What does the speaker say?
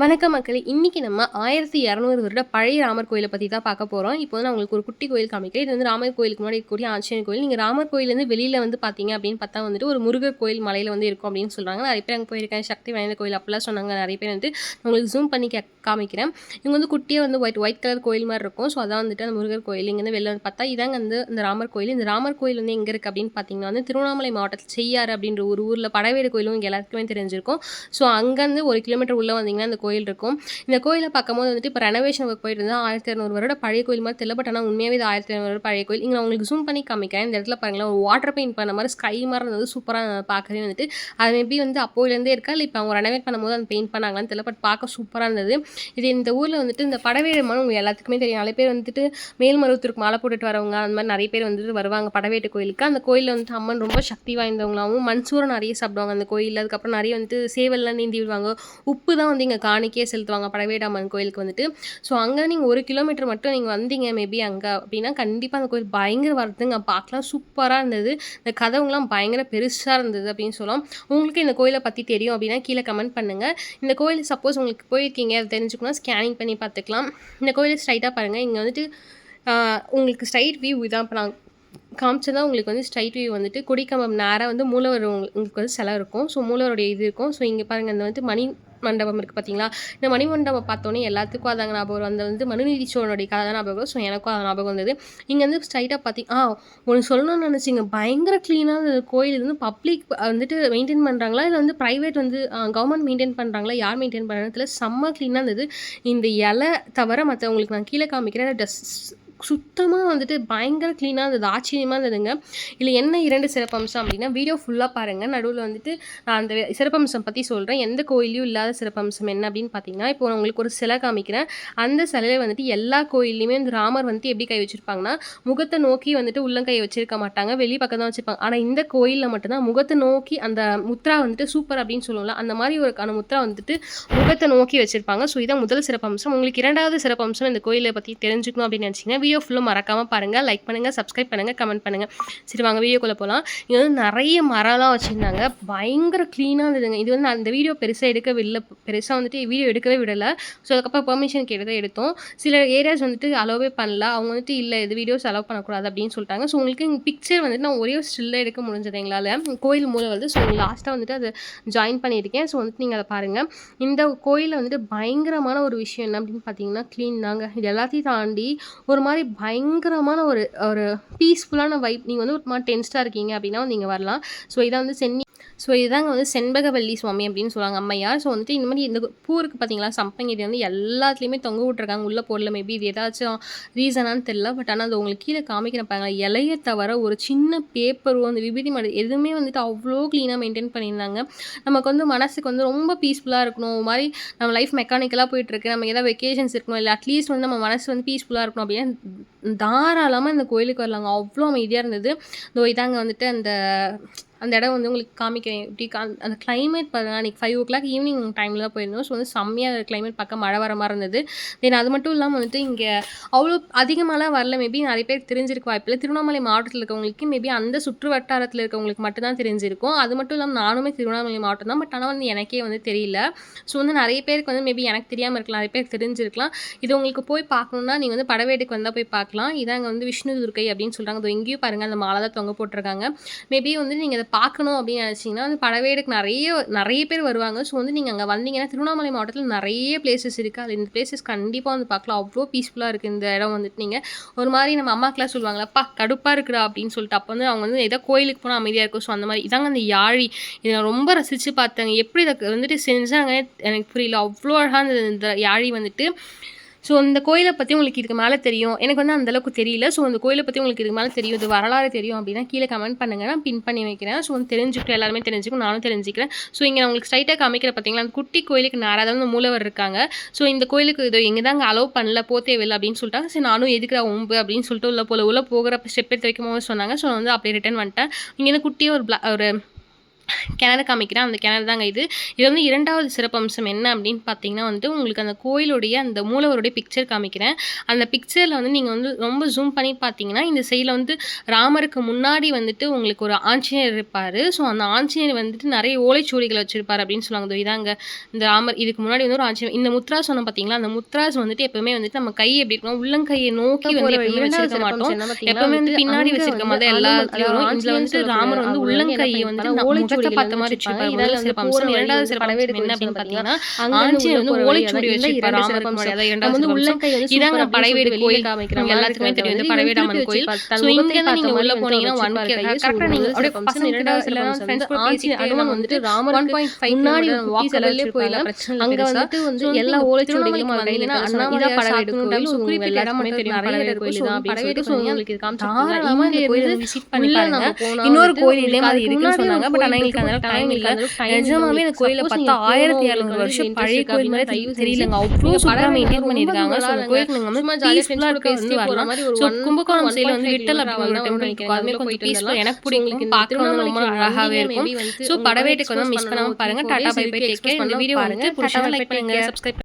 வணக்கம் மக்களே. இன்றைக்கி நம்ம ஆயிரத்தி இரநூறு வருட பழைய ராமர் கோயிலை பற்றி தான் பார்க்க போகிறோம் இப்போ வந்து நான் உங்களுக்கு ஒரு குட்டி கோயில் காமிக்கிறேன். இது வந்து ராமர் கோயிலுக்கு முன்னாடி இருக்கக்கூடிய ஆஞ்சநேயர் கோயில். நீங்கள் ராமர் கோயிலேருந்து வெளியில் வந்து பார்த்தீங்க அப்படின்னு பார்த்தா வந்துட்டு ஒரு முருகர் கோயில் மலையில் வந்து இருக்கும் அப்படின்னு சொல்கிறாங்க நிறைய பேர் அங்கே போயிருக்கேன் சக்தி வாய்ந்த கோயில் அப்படிலாம் சொன்னாங்க. நிறைய பேர் வந்து உங்களுக்கு ஜூம் பண்ணி கே காமிக்கிறேன். இவங்க வந்து குட்டியாக வந்து ஒயிட் ஒயிட் கலர் கோயில் மாதிரி இருக்கும். ஸோ அதான் வந்துட்டு அந்த முருகர் கோயில் இங்கேருந்து வெளில வந்து பார்த்தா இதாங்க வந்து இந்த ராமர் கோயில். இந்த ராமர் கோயில் வந்து எங்கே இருக்குது அப்படின்னு பார்த்தீங்கன்னா வந்து திருவண்ணாமலை மாவட்டத்தில் செய்யாறு அப்படின்ற ஒரு ஊரில் படவேடு கோயிலும் இங்கே எல்லாத்துக்குமே தெரிஞ்சிருக்கும். ஸோ அங்கேருந்து ஒரு கிலோமீட்டர் உள்ளே வந்தீங்கன்னா அந்த கோயில் கோயில் இருக்கும். இந்த கோயிலை பார்க்கும்போது வந்துட்டு இப்போ ரெனோவேஷன் ஒர்க் போயிட்டு இருந்தால் ஆயிரத்தி இரநூறு வருட பழைய கோயில் மாதிரி தெரியல. பட் ஆனால் உண்மையாகவே இது ஆயிரத்தி இரநூறு வருட பழைய கோயில். இங்கே நான் உங்களுக்கு ஜூம் பண்ணி காமிக்கிறேன். இந்த இடத்துல பாருங்களேன். ஒரு வாட்டர் பெயிண்ட் பண்ண மாதிரி ஸ்கை மாதிரி இருந்தது. சூப்பராக பார்க்கவே வந்துட்டு. அது மேபி வந்து அப்போலேருந்தே இருக்கா? இல்லை இப்போ அவங்க ரெனோவேட் பண்ணும்போது அந்த பெயிண்ட் பண்ணாங்களான்னு தெரியல. பட் பார்க்க சூப்பராக இருந்தது. இது இந்த ஊரில் வந்துட்டு இந்த படவேடு உங்களுக்கு எல்லாத்துக்குமே தெரியும். நிறைய பேர் வந்துட்டு மேல்மருவத்தூருக்கு மாலை போட்டுட்டு வரவங்க அந்த மாதிரி நிறைய பேர் வந்துட்டு வருவாங்க படவேட்டு கோயிலுக்கு. அந்த கோயிலில் வந்துட்டு அம்மன் ரொம்ப சக்தி வாய்ந்தவங்களாகவும் மண்சூரம் நிறைய சாப்பிடுவாங்க அந்த கோயிலில். அதுக்கப்புறம் நிறைய வந்துட்டு சேவல்லாம் நீந்தி விடுவாங்க. உப்பு தான் வந்து இங்கே காணிக்கே செலுத்துவாங்க. படவேடாமன் கோயிலுக்கு வந்துட்டு. ஸோ அங்கே நீங்கள் ஒரு கிலோமீட்டர் மட்டும் நீங்கள் வந்தீங்க மேபி அங்கே அப்படின்னா கண்டிப்பாக அந்த கோயில் பயங்கர வருதுங்க பார்க்கலாம் சூப்பராக இருந்தது. இந்த கதவுங்களாம் பயங்கர பெருசாக இருந்தது அப்படின்னு சொல்லலாம். உங்களுக்கு இந்த கோயிலை பற்றி தெரியும் அப்படின்னா கீழே கமெண்ட் பண்ணுங்கள் இந்த கோயில் சப்போஸ் உங்களுக்கு போயிருக்கீங்க அதை தெரிஞ்சுக்கணும் ஸ்கேனிங் பண்ணி பார்த்துக்கலாம். இந்த கோயில் ஸ்ட்ரைட்டாக பாருங்கள் இங்கே வந்துட்டு உங்களுக்கு ஸ்ட்ரைட் வியூ இதான் இப்போ நான் காமிச்சதான் உங்களுக்கு வந்து ஸ்ட்ரைட் வியூ வந்துட்டு கொடிக்கம்பம் நேராக வந்து மூலவர் உங்களுக்கு வந்து சிலை இருக்கும். ஸோ மூலவருடைய இது இருக்கும். ஸோ இங்கே பாருங்கள் இந்த வந்து மணி மண்டபம் இருக்குது பார்த்தீங்களா இந்த மணி மண்டபம் பார்த்தோன்னே எல்லாத்துக்கும் அதாங்க ஞாபகம் அந்த வந்து மனுநீதி சோழனுடைய கதை தான் ஞாபகம் ஸோ எனக்கும் அது ஞாபகம் வந்தது. இங்கே வந்து ஸ்ட்ரைட்டாக பார்த்தி ஆ ஒன்று சொல்லணும்னு நினச்சிங்க. பயங்கர க்ளீனாக அந்த கோயில் வந்து பப்ளிக் வந்துட்டு மெயின்டைன் பண்ணுறாங்களா இல்லை வந்து ப்ரைவேட் வந்து கவர்மெண்ட் மெயின்டைன் பண்ணுறாங்களா யார் மெயின்டைன் பண்ணுறதுல செம்ம க்ளீனாக இருந்தது. இந்த இலை தவிர மற்றவங்களுக்கு நான் கீழே காமிக்கிறேன். டஸ் சுத்தமாக வந்துட்டு பயங்கர க்ளீனாக இருந்தது ஆச்சரியமாக இருந்ததுங்க. இல்லை என்ன இரண்டு சிறப்பம்சம் அப்படின்னா வீடியோ ஃபுல்லாக பாருங்கள் நடுவில் வந்துட்டு நான் அந்த சிறப்பம்சம் பற்றி சொல்கிறேன் எந்த கோயிலையும் இல்லாத சிறப்பம்சம் என்ன அப்படின்னு பார்த்தீங்கன்னா இப்போ நான் உங்களுக்கு ஒரு சிலை காமிக்கிறேன். அந்த சிலையில் வந்துட்டு எல்லா கோயில்லையுமே இந்த ராமர் வந்துட்டு எப்படி கை வச்சுருப்பாங்கன்னா முகத்தை நோக்கி வந்துட்டு உள்ளங்கை வச்சிருக்க மாட்டாங்க. வெளி பக்கம் தான் வச்சுருப்பாங்க. ஆனால் இந்த கோயிலில் மட்டும்தான் முகத்தை நோக்கி அந்த முத்ரா வந்துட்டு சூப்பர் அப்படின்னு சொல்லுவோம்ல அந்த மாதிரி ஒரு அந்த முத்ரா வந்துட்டு முகத்தை நோக்கி வச்சுருப்பாங்க. ஸோ இதான் முதல் சிறப்பம்சம் உங்களுக்கு இரண்டாவது சிறப்பம்சம் இந்த கோயிலை பற்றி தெரிஞ்சுக்கணும் அப்படின்னு நினச்சிங்கன்னா வீடியோ ஃபுல்லும் மறக்காமல் பாருங்கள் லைக் பண்ணுங்கள் சப்ஸ்கிரைப் பண்ணுங்கள் கமெண்ட் பண்ணுங்கள் சரி வாங்க வீடியோக்குள்ளே போகலாம் இங்கே வந்து நிறைய மரம்லாம் வச்சுருந்தாங்க. பயங்கர க்ளீனாக இருந்ததுங்க. இது வந்து அந்த வீடியோ பெருசாக எடுக்க விடல பெருசாக வந்துட்டு வீடியோ எடுக்கவே விடலை. ஸோ அதுக்கப்புறம் பெர்மிஷன் கேட்டு தான் எடுத்தோம். சில ஏரியாஸ் வந்துட்டு அலோவே பண்ணல. அவங்க வந்துட்டு இல்லை இது வீடியோஸ் அலோவ் பண்ணக்கூடாது அப்படின்னு சொல்லிட்டாங்க. ஸோ உங்களுக்கு பிக்சர் வந்துட்டு நான் ஒரே ஸ்டில்லாக எடுக்க முடிஞ்சது எங்களால். கோயில் மூலம் வந்து ஸோ லாஸ்ட்டாக வந்துட்டு அதை ஜாயின் பண்ணியிருக்கேன். ஸோ வந்துட்டு நீங்கள் அதை பாருங்கள் இந்த கோயிலில் வந்துட்டு பயங்கரமான ஒரு விஷயம் என்ன அப்படின்னு பார்த்தீங்கன்னா க்ளீன் தாங்க. இது எல்லாத்தையும் தாண்டி ஒரு மாதிரி பயங்கரமான ஒரு ஒரு பீஸ்ஃபுல்லான வைப் நீங்கள் வந்து ஒரு மாதிரி டென்ஸ்டாக இருக்கீங்க அப்படின்னா நீங்கள் வரலாம். ஸோ இதை வந்து சென்னி ஸோ இதுதாங்க வந்து செண்பகவல்லி சுவாமி அப்படின்னு சொல்லுவாங்க. அம்மையார் ஸோ வந்துட்டு இந்த மாதிரி இந்த பூ இருக்குது பார்த்தீங்களா? சம்பங்கி இது வந்து எல்லாத்துலேயுமே தொங்க விட்ருக்காங்க உள்ளே போடல மேபி இது ஏதாச்சும் ரீசனான்னு தெரில பட் ஆனால் அது உங்களுக்கு கீழே காமிக்கிற பாருங்க இலையை தவிர ஒரு சின்ன பேப்பரும் அந்த விபதி மடு எதுவுமே வந்துட்டு அவ்வளோ க்ளீனாக மெயின்டைன் பண்ணியிருந்தாங்க. நமக்கு வந்து மனசுக்கு வந்து ரொம்ப பீஸ்ஃபுல்லாக இருக்கணும். ஒரு மாதிரி நம்ம லைஃப் மெக்கானிக்கலாக போயிட்டுருக்கு. நம்ம ஏதாவது வெக்கேஷன்ஸ் இருக்கணும். இல்லை அட்லீஸ்ட் வந்து நம்ம மனசு வந்து பீஸ்ஃபுல்லாக இருக்கணும் அப்படின்னா தாராளமாக இந்த கோயிலுக்கு வரலாங்க. அவ்வளோ அமைதியாக இருந்தது. இதோ இதாங்க வந்துட்டு அந்த அந்த இடம் வந்து உங்களுக்கு காமிக்கிறேன் எப்படி அந்த கிளைமேட் பாருங்கள் அன்றைக்கி ஃபைவ் ஓ கிளாக் ஈவினிங் டைமில் தான் போயிருந்தோம். ஸோ வந்து செம்மையாக கிளைமேட் பார்க்க மழை வர மாதிரி இருந்தது. தென் அது மட்டும் இல்லாமல் வந்துட்டு இங்கே அவ்வளோ அதிகமாகலாம் வரல. மேபி நிறைய பேர் தெரிஞ்சிருக்க வாய்ப்பில்லை. திருவண்ணாமலை மாவட்டத்தில் இருக்கவங்களுக்கு மேபி அந்த சுற்று வட்டாரத்தில் இருக்கவங்களுக்கு மட்டும்தான் தெரிஞ்சிருக்கும். அது மட்டும் இல்லாமல் நானுமே திருவண்ணாமலை மாவட்டம் தான். பட் ஆனால் வந்து எனக்கே வந்து தெரியல. ஸோ வந்து நிறைய பேருக்கு வந்து மேபி எனக்கு தெரியாமல் இருக்கலாம். நிறைய பேருக்கு தெரிஞ்சிருக்கலாம். இது உங்களுக்கு போய் பார்க்கணுன்னா நீங்கள் வந்து படவேட்டுக்கு வந்தால் போய் பார்க்கலாம். இதாங்க வந்து விஷ்ணு துர்க்கை அப்படின்னு சொல்கிறாங்க அது எங்கேயும் பாருங்கள் அந்த மாலை தான் தொங்க போட்டிருக்காங்க. மேபி வந்து நீங்கள் அதை பார்க்கணும் அப்படின்னு நினச்சிங்கன்னா வந்து படவேடுக்கு நிறைய நிறைய பேர் வருவாங்க. ஸோ வந்து நீங்கள் அங்கே வந்தீங்கன்னா திருவண்ணாமலை மாவட்டத்தில் நிறைய பிளேசஸ் இருக்குது அது இந்த பிளேசஸ் கண்டிப்பாக வந்து பார்க்கலாம். அவ்வளோ பீஸ்ஃபுல்லாக இருக்குது இந்த இடம் வந்துட்டு நீங்கள் ஒரு மாதிரி நம்ம அம்மாக்கெலாம் சொல்லுவாங்களப்பா கடுப்பாக இருக்குடா அப்படின்னு சொல்லிட்டு அப்போ வந்து அவங்க வந்து ஏதோ கோயிலுக்கு போனால் அமைதியாக இருக்கும். ஸோ அந்த மாதிரி. இதாங்க அந்த யாழி. இதை நான் ரொம்ப ரசித்து பார்த்தேங்க. எப்படி இதை வந்துட்டு செஞ்சாங்க எனக்கு புரியல. அவ்வளோ அழகாக அந்த இந்த யாழி வந்துட்டு. ஸோ இந்த கோயிலை பற்றி உங்களுக்கு இதுக்கு மேலே தெரியும். எனக்கு வந்து அந்தளவுக்கு தெரியல. ஸோ அந்த கோயிலை பற்றி உங்களுக்கு இதுக்கு மேலே தெரியும். இது வரலாறு தெரியும் அப்படின்னா கீழே கமெண்ட் பண்ணுங்கள் நான் பின் பண்ணி வைக்கிறேன். ஸோ வந்து தெரிஞ்சுக்கிட்டு எல்லாருமே தெரிஞ்சுக்கும் நானும் தெரிஞ்சுக்கிறேன். ஸோ இங்கே நான் உங்களுக்கு ஸ்ட்ரைட்டாக காமிக்கிற பார்த்தீங்களா அந்த குட்டி கோயிலுக்கு நேராக வந்து மூலவர் இருக்காங்க. ஸோ இந்த கோயிலுக்கு இதோ எங்கே அங்கே அலோவ் பண்ணல. போ தேவையில்லை அப்படின்னு சொல்லிட்டாங்க. சரி நானும் எதுக்குற ஒம்பு அப்படின்னு சொல்லிட்டு உள்ள போல உள்ள போகிற ஸ்டெப் எடுத்து வைக்கும் போது சொன்னாங்க ஸோ வந்து அப்படியே ரிட்டன் வந்துட்டேன். இங்கேருந்து குட்டியாக ஒரு ஒரு கிணறு காமிக்கிறேன். அந்த கிணறு தாங்க இது. இது வந்து இரண்டாவது சிறப்பம்சம் என்ன அப்படின்னு பார்த்தீங்கன்னா வந்துட்டு உங்களுக்கு அந்த கோயிலுடைய அந்த மூலவருடைய பிக்சர் காமிக்கிறேன். அந்த பிக்சரில் வந்து நீங்கள் வந்து ரொம்ப ஜூம் பண்ணி பார்த்தீங்கன்னா இந்த சைடில் வந்து ராமருக்கு முன்னாடி வந்துட்டு உங்களுக்கு ஒரு ஆஞ்சநேயர் இருப்பார். ஸோ அந்த ஆஞ்சநேயர் வந்துட்டு நிறைய ஓலைச்சுவடிகளை வச்சிருப்பார் அப்படின்னு சொல்லுவாங்க. இதோ இதாங்க. இந்த ராமர் இதுக்கு முன்னாடி வந்து ஒரு ஆஞ்சநேயர் இந்த முத்ரா சொன்ன பார்த்தீங்களா? அந்த முத்ராஸ் வந்துட்டு எப்பவுமே வந்துட்டு நம்ம கை எப்படி இருக்கணும் உள்ளங்கையை நோக்கி வந்து எப்பவுமே வச்சிருக்க மாட்டோம். எப்பவுமே வந்து பின்னாடி வச்சிருக்க மாதிரி எல்லா இதுல வந்து ராமர் வந்து உள்ளங்கையை வந்து முகத்தை பார்த்த மாதிரி வச்சிருப்பாரு முதல் சிறப்பம்சம் இரண்டாவது சிறப்பம்சம் என்ன அப்படின்னு பார்த்தீங்கன்னா ஆஞ்சநேயர் வந்து ஓலைச்சுவடி வச்சிருப்பாரு ராமருக்கு முன்னாடி. இரண்டாவது சிறப்பம்சம் இதாங்க படைவேடு கோயில். காமிக்கிறோம் எல்லாத்துக்குமே தெரியும். இது படைவேடு அம்மன் கோயில். ஸோ இங்க இருந்து நீங்க உள்ள போனீங்கன்னா ஒன் கரெக்டா நீங்க அப்படியே பசங்க இரண்டாவது வந்து ஆஞ்சநேயர் அனுமன் வந்துட்டு ராமர் ஒன் பாயிண்ட் ஃபைவ் முன்னாடி வாக்கல்லே கோயில அங்க வந்துட்டு வந்து எல்லா ஓலைச்சுவடிகளும் கையில அண்ணாமலை படைவேடு கோயில் உங்களுக்கு எல்லாருக்குமே தெரியும் படைவேடு கோயில் தான் சொல்லிட்டு ஸோ உங்களுக்கு காமிச்சாங்க இந்த கோயில் விசிட் பண்ணி பாருங்க இன்னொரு கோயில். இதே மாதிரி இருக்குன்னு சொன்னாங்க பட் ஆனா எங்களுக்கு அந்த டைம் இல்ல. நிஜமாவே இந்த கோயில பார்த்தா ஆயிரத்தி இரநூறு வருஷம் பழைய கோயில் மாதிரி தெரியலங்க. அவ்வளோ சூப்பராக மெயின்டைன் பண்ணியிருக்காங்க. ஸோ அந்த கோயிலுக்கு நீங்கள் வந்து பீஸ்ஃபுல்லாக இருக்க வந்து வரலாம். ஸோ கும்பகோணம் சைடில் வந்து விட்டல் அப்படி ஒரு டெம்பிள் இருக்கும் அதுமே கொஞ்சம் பீஸ்ஃபுல் எனக்கு பிடிக்கும். பார்க்க வந்து ரொம்ப அழகாகவே இருக்கும். ஸோ படவேட்டுக்கு வந்து மிஸ் பண்ணாமல் பாருங்க. Tata bye bye take care இந்த வீடியோ வந்து பிடிச்சா லைக் பண்ணுங்க சப்ஸ்கிரைப்